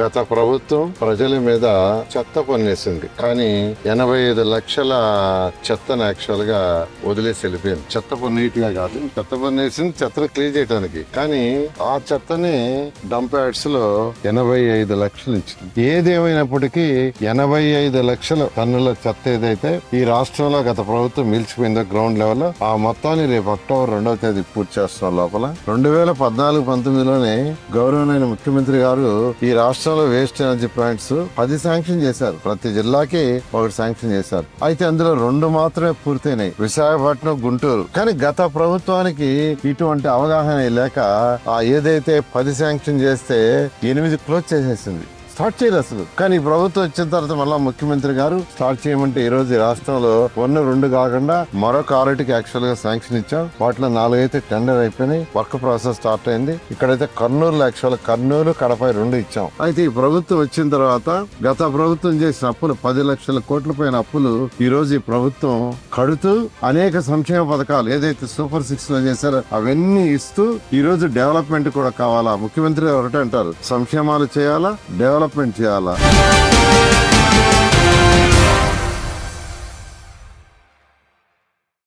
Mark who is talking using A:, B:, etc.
A: గత ప్రభుత్వం ప్రజల మీద చెత్త కొనేసింది కానీ ఎనభై ఐదు లక్షల చెత్తను యాక్చువల్గా వదిలేసి వెళ్ళిపోయింది. చెత్త పన్నేటిగా కాదు చెత్త పన్నేసింది చెత్తను క్లీన్ చేయడానికి కానీ ఆ చెత్తని డంప్ యార్డ్స్లో ఎనభై ఐదు లక్షలు ఇచ్చింది. ఏదేమైనప్పటికీ ఎనభై ఐదు లక్షల టన్నుల చెత్త ఏదైతే ఈ రాష్ట్రంలో గత ప్రభుత్వం మిల్చిపోయిందో గ్రౌండ్ లెవెల్ ఆ మొత్తాన్ని రేపు అక్టోబర్ రెండవ తేదీ పూర్తి చేస్తున్న లోపల. రెండు వేల పద్నాలుగు పంతొమ్మిదిలోనే గౌరవనైన ముఖ్యమంత్రి గారు ఈ రాష్ట్ర రాష్ట్రంలో వేస్ట్ ఎనర్జీ ప్లాంట్స్ పది శాంక్షన్ చేశారు. ప్రతి జిల్లాకి ఒకటి శాంక్షన్ చేశారు. అయితే అందులో రెండు మాత్రమే పూర్తయినాయి. విశాఖపట్నం గుంటూరు. కానీ గత ప్రభుత్వానికి ఇటువంటి అవగాహన లేక ఆ ఏదైతే పది శాంక్షన్ చేస్తే ఎనిమిది క్లోజ్ చేసేసింది. స్టార్ట్ చేయలేదు అసలు. కానీ ప్రభుత్వం వచ్చిన తర్వాత మళ్ళీ ముఖ్యమంత్రి గారు స్టార్ట్ చేయమంటే ఈ రోజు రాష్ట్రంలో వన్ రెండు కాకుండా మరొక ఆరుటికి యాక్చువల్గా శాంక్షన్ ఇచ్చాం. వాటిలో నాలుగైతే టెండర్ అయిపోయినాయి. వర్క్ ప్రాసెస్ స్టార్ట్ అయింది. ఇక్కడైతే కర్నూలు యాక్చువల్ కర్నూలు కడప రెండు ఇచ్చాం. అయితే ఈ ప్రభుత్వం వచ్చిన తర్వాత గత ప్రభుత్వం చేసిన అప్పులు పది లక్షల కోట్ల పైన అప్పులు ఈ రోజు ఈ ప్రభుత్వం కడుతూ అనేక సంక్షేమ పథకాలు ఏదైతే సూపర్ సిక్స్లో చేశారో అవన్నీ ఇస్తూ ఈ రోజు డెవలప్మెంట్ కూడా కావాలా? ముఖ్యమంత్రి ఒకటే అంటారు. సంక్షేమాలు చేయాలా? డెవలప్ డెవలప్మెంట్ చేయాలా?